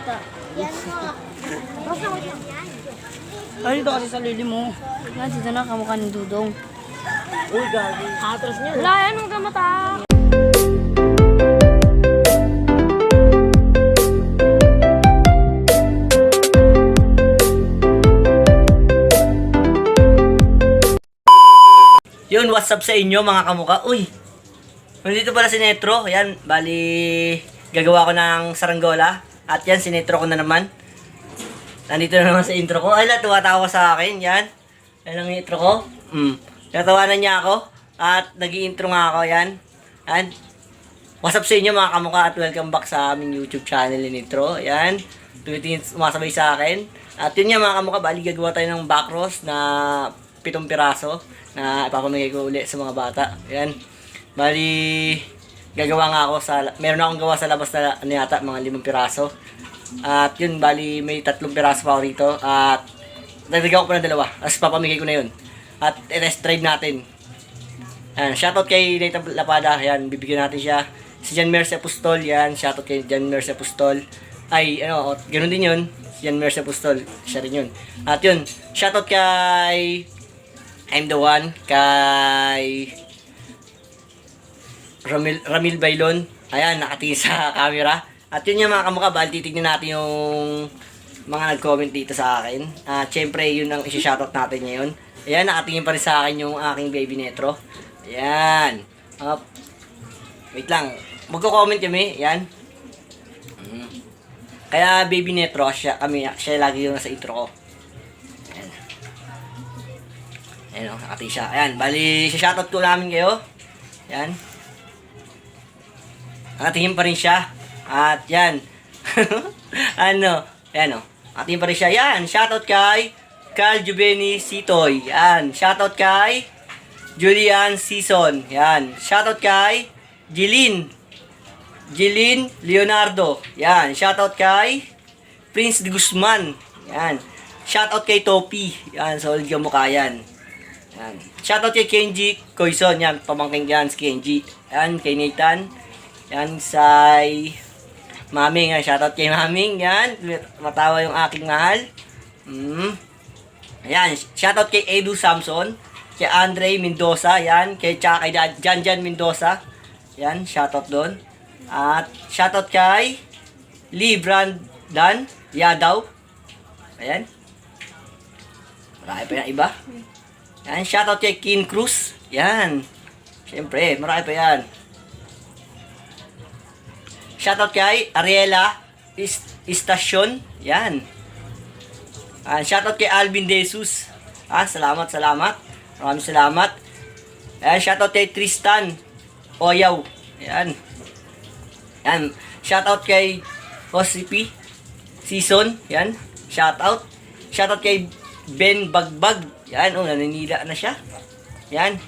salita. Yan mo. Basta ko yan. Ay, dito kasi sa lili mo. Yan, dito na kamukha ni Dudong. Uy, gagi. Atras niya. Wala, yan, huwag ka mata. Yun, what's up sa inyo mga kamuka? Uy! Nandito pala si Netro. Yan, bali gagawa ko ng saranggola. At yan, si Netro ko na naman. Nandito na naman sa intro ko. Ay, lahat tumatawa sa akin. Yan. Yan ang intro ko. Mm. Natawanan niya ako. At nag intro nga ako. Yan. Yan. What's up sa inyo mga kamuka at welcome back sa aming YouTube channel ni Nitro. Yan. Tumitingin sumasabay sa akin. At yun nga mga kamuka, bali gagawa tayo ng backross na pitong piraso na ipapamigay ko ulit sa mga bata. Yan. Bali, gagawa nga ako sa, meron akong gawa sa labas na ano yata, mga limang piraso. At yun, bali may tatlong piraso pa ako rito. At nagagawa ko pa ng dalawa. Tapos papamigay ko na yun. At test drive natin. Yan, shoutout kay Nathan Lapada. Yan, bibigyan natin siya. Si Jan Merce Apostol, yan. Shoutout kay Jan Merce Apostol. Ay, ano, ganun din yun. Si Jan Merce Apostol. Siya rin yun. At yun, shoutout kay I'm the one. Kay Ramil, Ramil Bailon. Ayan, nakatingin sa camera. At yun yung mga kamukha, bali titignan natin yung mga nag-comment dito sa akin. At syempre, yun ang isi-shoutout natin ngayon. Ayan, nakatingin pa rin sa akin yung aking baby netro. Ayan. Up. Wait lang. Magko-comment kami. Ayan. Mm. Kaya baby netro, siya, kami, siya lagi yung nasa intro ko. Ayan. Ayan o, nakati siya. Ayan, bali, shoutout ko namin kayo. Ayan. Nakatingin pa rin siya. At yan. ano, ayan o. Nakatingin pa rin siya. Yan, shoutout kay Carl Juveni Sitoy. Yan, shoutout kay Julian Season. Yan, shoutout kay Jilin. Jilin Leonardo. Yan, shoutout kay Prince de Guzman. Yan. Shoutout kay Topi. Yan, solid yung mukha yan. Yan. Shoutout kay Kenji Koison. Yan, pamangking yan si Kenji. Yan, kay Nathan. Yan, say Maming. Yan, shoutout kay Maming. Yan, matawa yung aking mahal. Mm. Ayan, shoutout kay Edu Samson. Kay Andre Mendoza. Yan, kay, tsaka kay Jan Jan Mendoza. Yan, shoutout doon. At shoutout kay Lee Brandan Yadaw. Ayan. Marami pa yan iba. Yan, shoutout kay Kin Cruz. Yan. Siyempre, marami pa yan. Shoutout kay Ariela Ist Istasyon. Yan. Ah, shoutout kay Alvin Jesus. Ah, salamat, salamat. Maraming salamat. Ayan, shoutout kay Tristan Oyaw. Ayan. Yan. Shoutout kay Josipi Season. Yan. Shoutout. Shoutout kay Ben Bagbag. Yan. Oh, naninila na siya. Yan.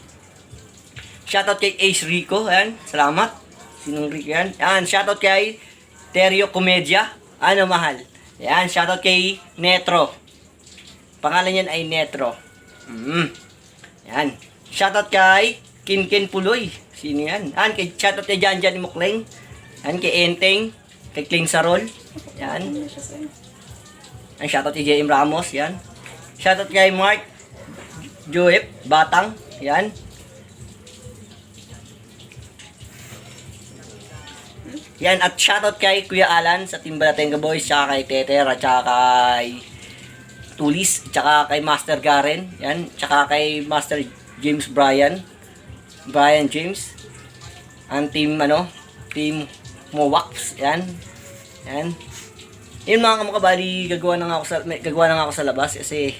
Shoutout kay Ace Rico. Yan. Salamat. Sinong yan? Yan. Shoutout kay Terio Comedia. Ano mahal? Yan. Shoutout kay Netro. Pangalan yan ay Netro. Mm. Yan. Shoutout kay Kinkin Puloy. Sino yan? Yan. Kay, shoutout kay Jan Jan Mukleng. Yan. Kay Enteng. Kay Kling Sarol. Yan. Yan. Shoutout kay JM Ramos. Yan. Shoutout kay Mark Joep Batang. Yan. Yan, at shoutout kay Kuya Alan sa Team Balatenga Boys, tsaka kay Teter, at tsaka kay Tulis, tsaka kay Master Garen, yan, tsaka kay Master James Bryan, Brian James, ang team, ano, team Mowax, yan, yan. Yun mga kamukabali, gagawa na nga ako sa, gagawa na nga ako sa labas kasi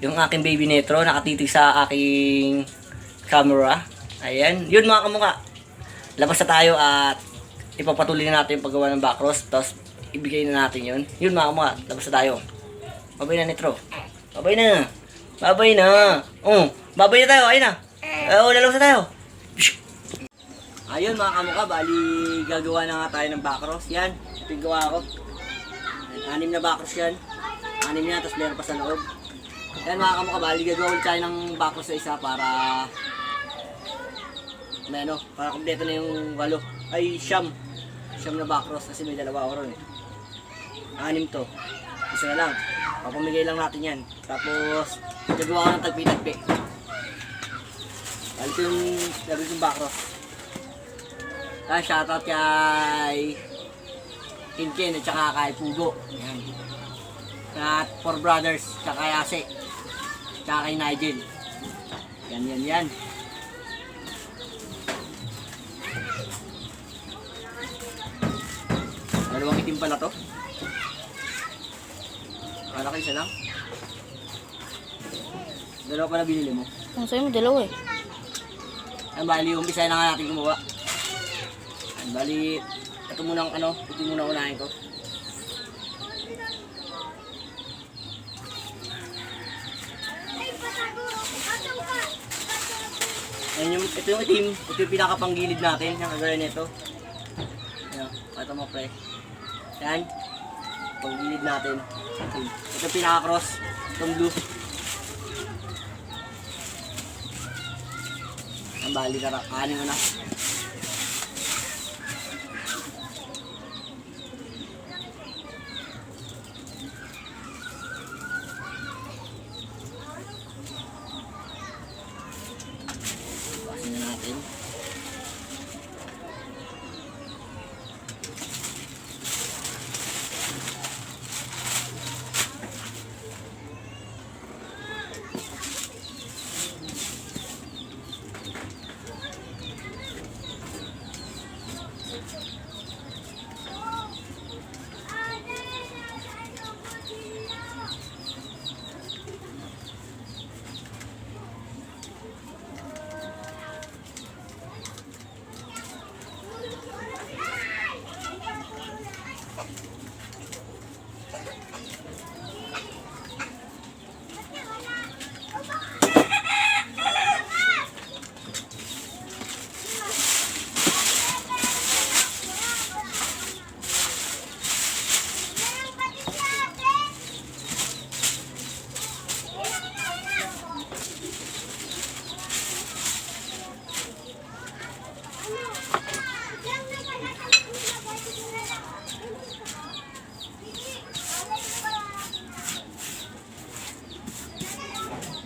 yung aking baby netro nakatitig sa aking camera. Ayan, yun mga kamuka. Labas na tayo at ipapatuloy na natin yung paggawa ng backross tapos ibigay na natin yun. Yun mga kamuka, labas na tayo. Babay na netro. Babay na. Babay na. Oh, babay na tayo. Ayun na. Oo, lalabas na tayo. Ayun mga kamuka, bali gagawa na nga tayo ng backross. Yan, ito yung gawa ko. Anim na backross yan. Anim yan, tapos meron pa sa loob. Yan mga kamuka, bali gagawa ulit tayo ng backross sa isa para may ano, para kompleto na yung walo. Ay, siyam. Siyam na backross kasi may dalawa ako ron eh. Anim to. Isa na lang. Papamigay lang natin yan. Tapos, gagawa ko ng tagpi-tagpi. Balik yung, balik yung backro. Tapos shoutout kay Kinkin at saka kay Pugo. Yan. At Four Brothers, tsaka kay Ase. Tsaka kay Nigel. Yan, yan, yan. Dalawang itim pala to. Kala ko isa lang. Dalawa pala binili mo. Ang sa'yo mo, dalawa eh. Ang bali, umpisa na nga natin gumawa. Ang bali, ito muna ang ano, ito muna unahin ko. Ayan yung, ito yung itim, ito yung pinakapanggilid natin, yung kagaya nito. Ito mo pre. Yan, panggilid natin. Ito pinaka-cross, itong blue. Ang bali na kanin mo na. Pasin na natin.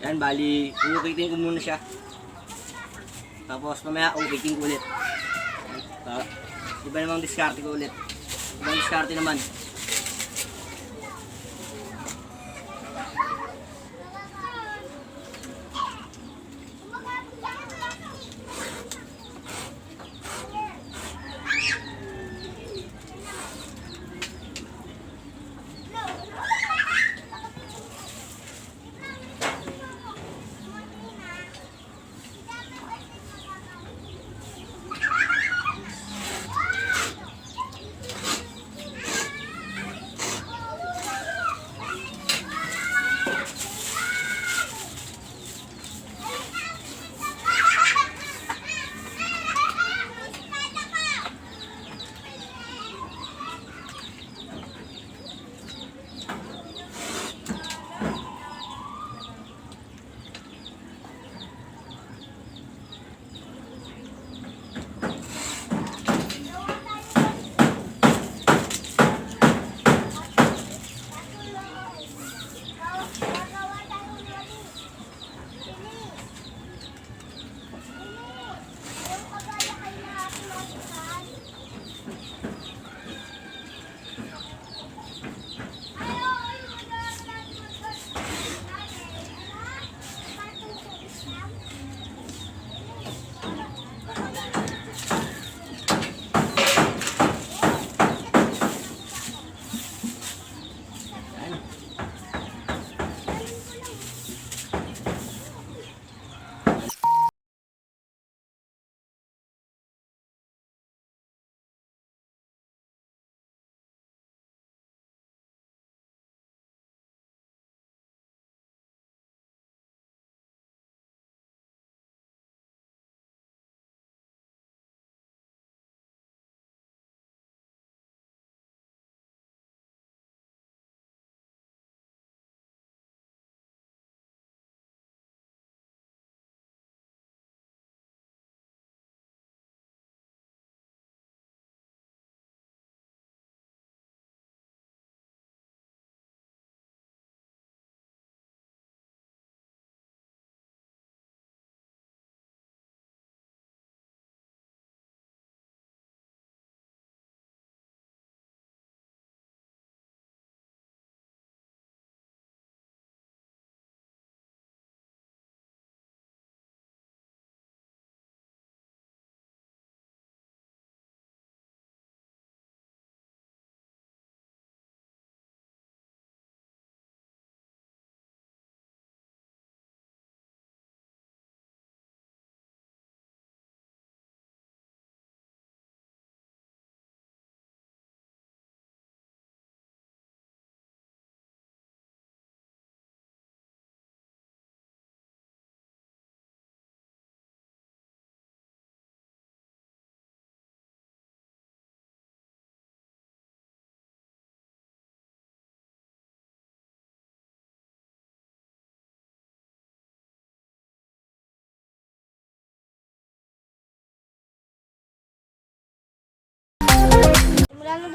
Yan, bali, uukitin ko muna siya. Tapos mamaya uukitin ko ulit. Pa- Iba namang diskarte ko ulit. Ibang diskarte naman.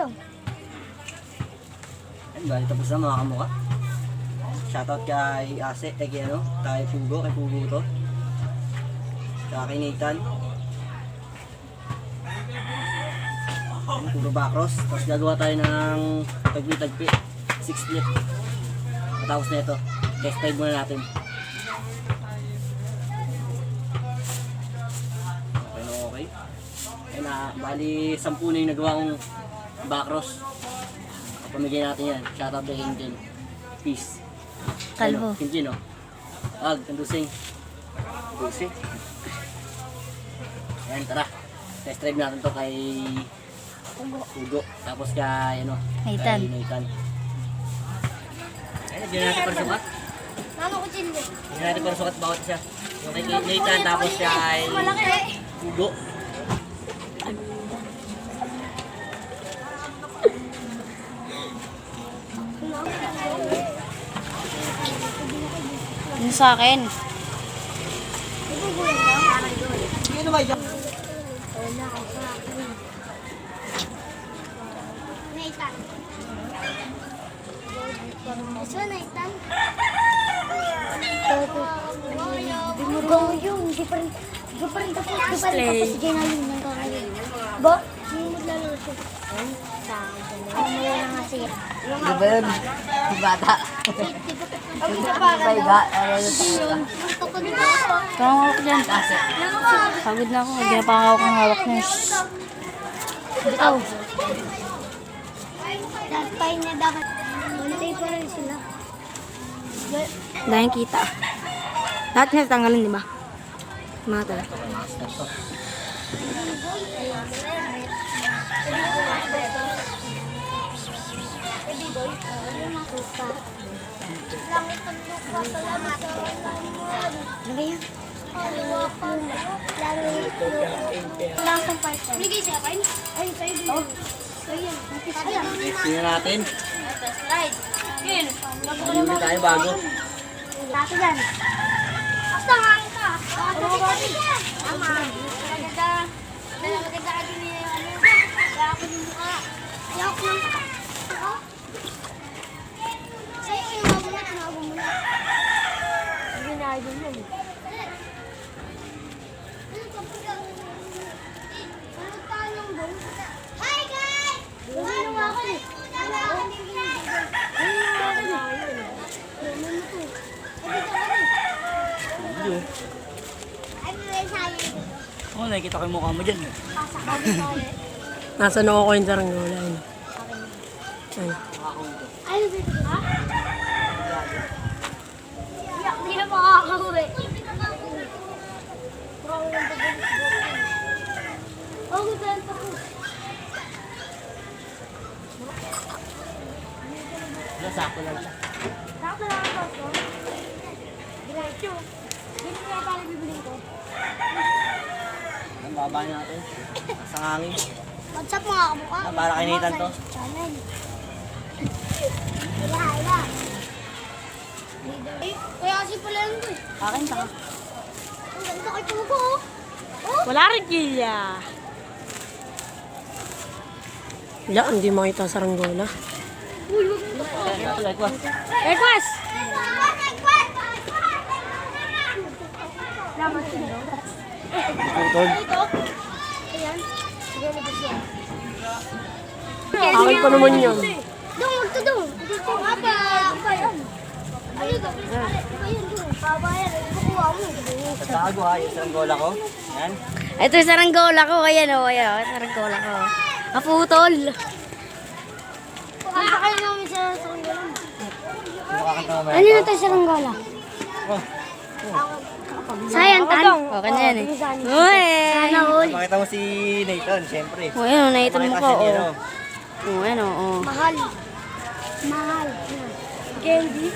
Dudong. Yan, bali tapos na mga kamuka. Shoutout kay Ase, eh kay ano, kay Pugo, kay Pugo to. Tsaka kay Nathan. Yan, puro backross. Tapos gagawa tayo ng tagpi-tagpi. Six split. Tapos na ito. Test drive muna natin. Okay na okay. Ayun na, bali sampu na yung nagawa kong backross. Pamigay natin yan. Shoutout kay Hinjin. Peace. Kalbo. Ano, Hinjin, oh. Ag, kandusing. Kandusing. Ayan, tara. Test drive natin to kay Ugo. Tapos kay, ano, Nathan. Kay Nathan. Ayan, lagyan natin para sukat. Mama ko chindi. Lagyan natin para sukat bawat isa. Yung kay Nathan, tapos kay. Ugo. Sa akin. Ano. Go yung, rin, hindi pa rin tapos, rin tapos si Jenalyn ng kakain. Ba? Hindi mo maglalaro siya. Ang mula na nga siya. Ano ba yun? Bata. Ang isa pa ka daw. Hindi yun. Gusto ko nito. Kaya ako dyan. Pagod na ako. Hindi na pa ako kang hawak na. Bitaw. Dapat pa niya dapat. Untay pa rin sila. Dahil kita. Lahat niya tanggalin, di ba? Mga tala. Langit ang lupa, salamat. Ano ba yan? Bigay siya, kain? Ay, sa'yo din. Oh. Ayan. Tingnan natin. Slide. Yun. Hindi tayo bago. Tato yan. Basta nga ka. Ano ba ba? Tama. Maganda. Maganda ka din yung ano. Kaya ako yung mukha. Kaya ako yung Ako? Sa'yo yung mga bunat, mga bunat. Hindi na idol yun. Hi guys! Ano nga ako eh? Ano nga ako eh? Ano nga ako eh? Ano mo to? Ay, dito ako eh. Hindi. Ay, may sayo dito. Oo, oh, nakikita ko yung mukha mo dyan. Pasak ako dito ulit. Nasa noo ko yung saranggola. Yun. Ayun. Ay, dito ka? Hindi na makakauwi. Oh, ganda ko. Nasako lang siya. Saka lang ako. Diretso. Dito kaya pala bibiling ko. Ang baba natin. Sa hangin. What's up mga kamukha? Ah, para kay Nathan to. Channel. Hala, hala. Eh, Kaya kasi pala yun ko eh. Akin, taka. Ang ganda kay Pugo oh. Oh, Wala rin kilya. Wala, hindi makita saranggola. uy, wag mo to. Ito? Request! Laman sila. Putol. Ito. Ayan. Akin pa naman yun. Dong, wag to dong. Haba. Haba yan. Ano ito? Yan. Kukuha mo. Ha, yung saranggola ko. Yan. Ito yung saranggola ko. Ayan o, ayan o. Saranggola ko. Kaputol. Kanta kayo namin sa saranggola. Ano na tayo saranggola? Oh, Sayang, tan. O, kanya yan eh. Uy! Sana all. makita mo si Nathan, syempre. O, ayan o. Naitan mo ko. O, ano, O. Mahal. Mahal. Candy.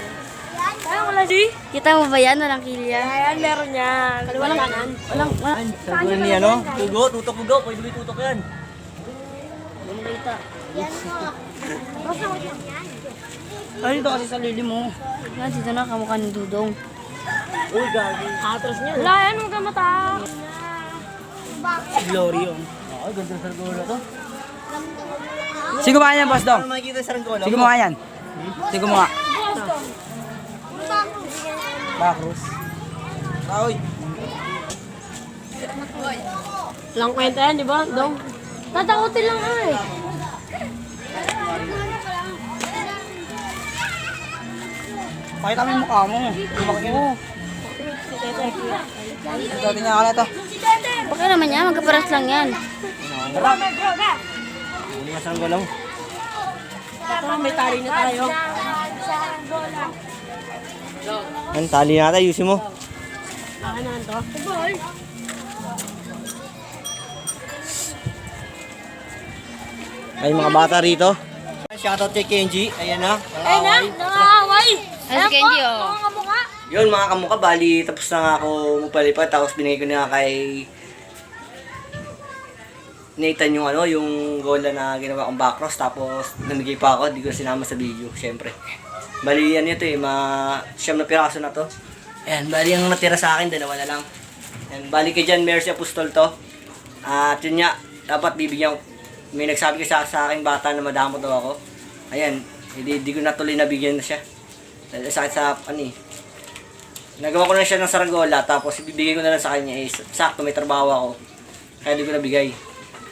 Kaya ko lang si. Kita mo ba yan? Walang kilya. Ayan, meron yan. Walang kanan. Walang, walang. Saranggola ni ano? Tugo, tutok tugo. Pwede may tutok yan. Walang kita. Yan mo. Basta ko yan. Ay, dito kasi sa lili mo. Yan, dito na kamukha ni Dudong. Uy, gagi. Atras niya. Wala yan, huwag ka mata. Si Glory yun. Oo, ganda ng saranggola to. Sige mo yan, boss dong. Makikita Sige mo yan. Sige mo nga. Backrus. Kaoy. Lang kwenta yan, di ba? Dong. Tatakutin lang ay. Pakita mo yung mukha mo. Lumakin mo. Ito, tingnan ka na ito. Okay naman yan, magkaparas lang yan. Huli nga saranggola mo. Ito, may tali na tayo. Yan, tali natin, ayusin mo. Akin na ito. Ay, mga bata rito. Shoutout kay Kenji. Ayan na. Ayun na, nangaway. Ay, si Kenji, oh. Yun mga kamukha, bali tapos na nga ako mupalipad tapos binigay ko na kay Nathan yung ano, yung gola na ginawa kong backcross tapos namigay pa ako, di ko sinama sa video, syempre. Bali yan ito eh, ma siyam na piraso na to. Ayan, bali ang natira sa akin, dalawa na lang. Ayan, bali kay John Mercy Apostol to. At yun nga, dapat bibigyan ko, may nagsabi kasi sa, sa akin bata na madamo daw ako. Ayan, hindi, di ko natuloy nabigyan na siya. Dahil sakit sa, ano eh, Nagawa ko na siya ng saranggola, tapos ibibigay ko na lang sa kanya is, sakto may trabaho ako. Kaya di ko nabigay.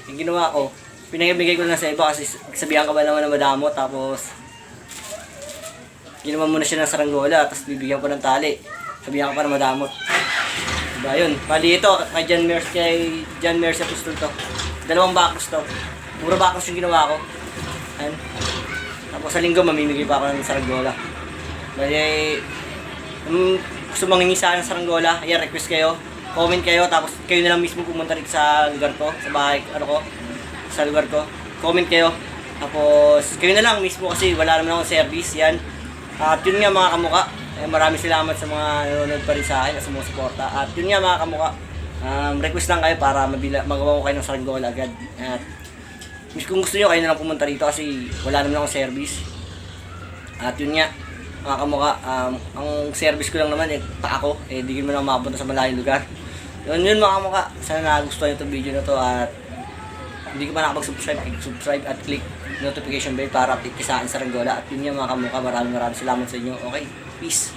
Yung ginawa ko, pinagibigay ko na lang sa iba kasi sabihan ka ba naman na madamo, tapos ginawa mo na siya ng saranggola, tapos bibigyan ko ng tali. Sabihan ka pa na madamot. Diba yun? Bali ito, kay John Mercy, kay John Mercy Apostol to. Dalawang bakos to. Puro bakos yung ginawa ko. Ayan. Tapos sa linggo, mamimigay pa ako ng saranggola. Bali, um, gusto mangingi sa akin ng saranggola, ayan, request kayo. Comment kayo, tapos kayo na lang mismo pumunta rin sa lugar ko, sa bahay, ano ko, sa lugar ko. Comment kayo. Tapos, kayo na lang mismo kasi wala naman akong service, yan. At yun nga mga kamuka, eh, maraming salamat sa mga nanonood pa rin sa akin at sa mga suporta. At yun nga mga kamuka, um, request lang kayo para mabila, magawa ko kayo ng saranggola agad. At kung gusto nyo, kayo na lang pumunta rito kasi wala naman akong service. At yun nga, mga kamuka, um, ang service ko lang naman, eh, pa ako, eh, di mo na makapunta sa malayong lugar. Yun yun mga kamuka, sana nagustuhan nyo itong video na to at hindi ko pa nakapag-subscribe, subscribe at click notification bell para update ka sa akin sa Ranggola. At yun nga mga kamuka, maraming maraming salamat sa inyo. Okay, peace.